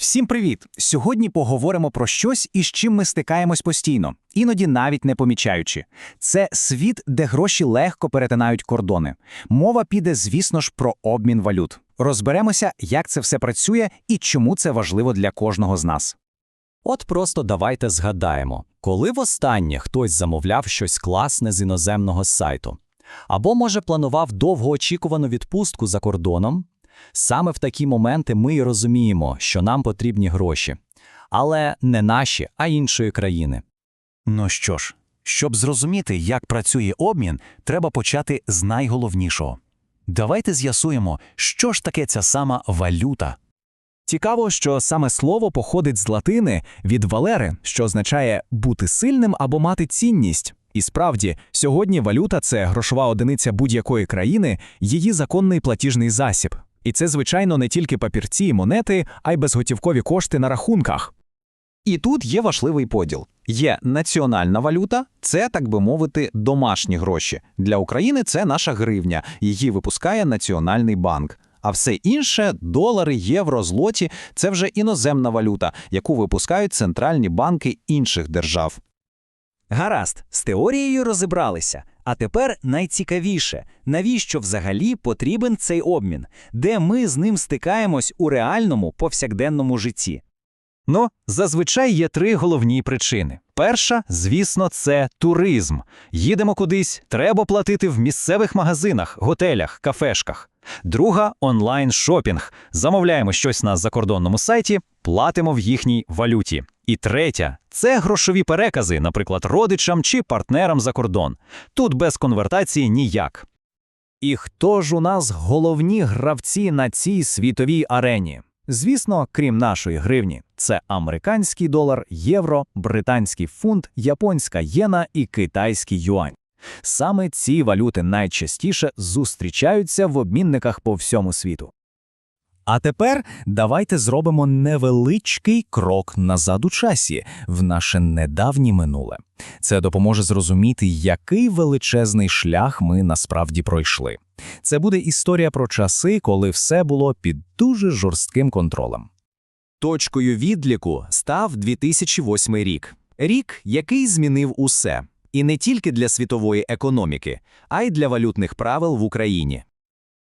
Всім привіт! Сьогодні поговоримо про щось, із чим ми стикаємось постійно, іноді навіть не помічаючи. Це світ, де гроші легко перетинають кордони. Мова піде, звісно ж, про обмін валют. Розберемося, як це все працює і чому це важливо для кожного з нас. От просто давайте згадаємо, коли востаннє хтось замовляв щось класне з іноземного сайту. Або, може, планував довгоочікувану відпустку за кордоном. Саме в такі моменти ми й розуміємо, що нам потрібні гроші. Але не наші, а іншої країни. Ну що ж, щоб зрозуміти, як працює обмін, треба почати з найголовнішого. Давайте з'ясуємо, що ж таке ця сама валюта. Цікаво, що саме слово походить з латини від валери, що означає бути сильним або мати цінність. І справді, сьогодні валюта це грошова одиниця будь-якої країни, її законний платіжний засіб. І це, звичайно, не тільки папірці і монети, а й безготівкові кошти на рахунках. І тут є важливий поділ. Є національна валюта, це, так би мовити, домашні гроші. Для України це наша гривня, її випускає Національний банк. А все інше долари, євро, злоті це вже іноземна валюта, яку випускають центральні банки інших держав. Гаразд, з теорією розібралися. А тепер найцікавіше, навіщо взагалі потрібен цей обмін, де ми з ним стикаємось у реальному повсякденному житті. Ну, зазвичай є три головні причини. Перша, звісно, це туризм. Їдемо кудись, треба платити в місцевих магазинах, готелях, кафешках. Друга онлайн шопінг. Замовляємо щось на закордонному сайті, платимо в їхній валюті. І третя це грошові перекази, наприклад, родичам чи партнерам за кордон. Тут без конвертації ніяк. І хто ж у нас головні гравці на цій світовій арені? Звісно, крім нашої гривні, це американський долар, євро, британський фунт, японська єна і китайський юань. Саме ці валюти найчастіше зустрічаються в обмінниках по всьому світу. А тепер давайте зробимо невеличкий крок назад у часі в наше недавнє минуле. Це допоможе зрозуміти, який величезний шлях ми насправді пройшли. Це буде історія про часи, коли все було під дуже жорстким контролем. Точкою відліку став 2008 рік. Рік, який змінив усе. І не тільки для світової економіки, а й для валютних правил в Україні.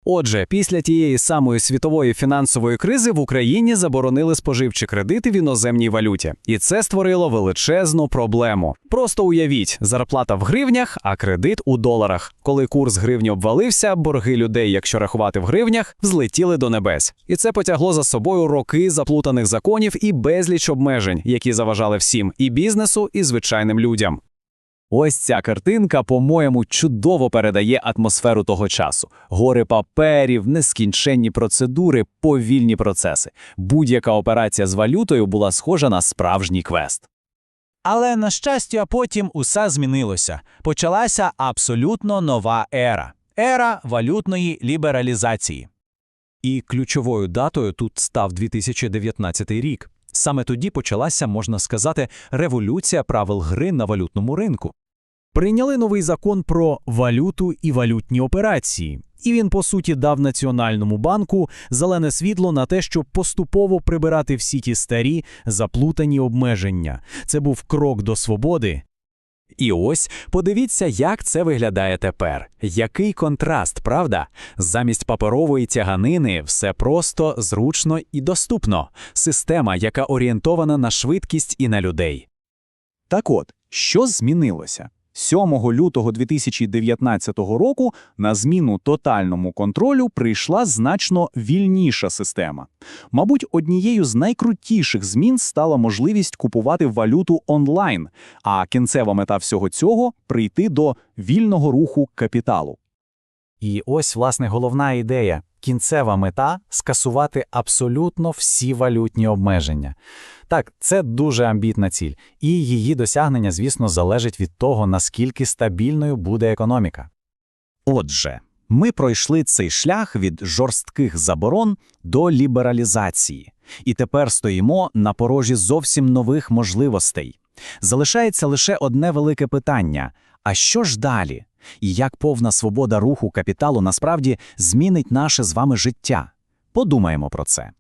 Отже, після тієї самої світової фінансової кризи в Україні заборонили споживчі кредити в іноземній валюті, і це створило величезну проблему. Просто уявіть, зарплата в гривнях, а кредит у доларах. Коли курс гривні обвалився, борги людей, якщо рахувати в гривнях, взлетіли до небес. І це потягло за собою роки заплутаних законів і безліч обмежень, які заважали всім і бізнесу, і звичайним людям. Ось ця картинка, по-моєму, чудово передає атмосферу того часу: гори паперів, нескінченні процедури, повільні процеси. Будь-яка операція з валютою була схожа на справжній квест. Але на щастя, потім усе змінилося. Почалася абсолютно нова ера ера валютної лібералізації. І ключовою датою тут став 2019 рік. Саме тоді почалася, можна сказати, революція правил гри на валютному ринку. Прийняли новий закон про валюту і валютні операції, і він, по суті, дав Національному банку зелене світло на те, щоб поступово прибирати всі ті старі заплутані обмеження. Це був крок до свободи. І ось подивіться, як це виглядає тепер. Який контраст, правда? Замість паперової тяганини все просто, зручно і доступно. Система, яка орієнтована на швидкість і на людей. Так от, що змінилося? 7 лютого 2019 року на зміну тотальному контролю прийшла значно вільніша система. Мабуть, однією з найкрутіших змін стала можливість купувати валюту онлайн, а кінцева мета всього цього прийти до вільного руху капіталу. І ось, власне, головна ідея. Кінцева мета скасувати абсолютно всі валютні обмеження. Так, це дуже амбітна ціль, і її досягнення, звісно, залежить від того, наскільки стабільною буде економіка. Отже, ми пройшли цей шлях від жорстких заборон до лібералізації, і тепер стоїмо на порожі зовсім нових можливостей. Залишається лише одне велике питання: а що ж далі? І як повна свобода руху капіталу насправді змінить наше з вами життя? Подумаємо про це.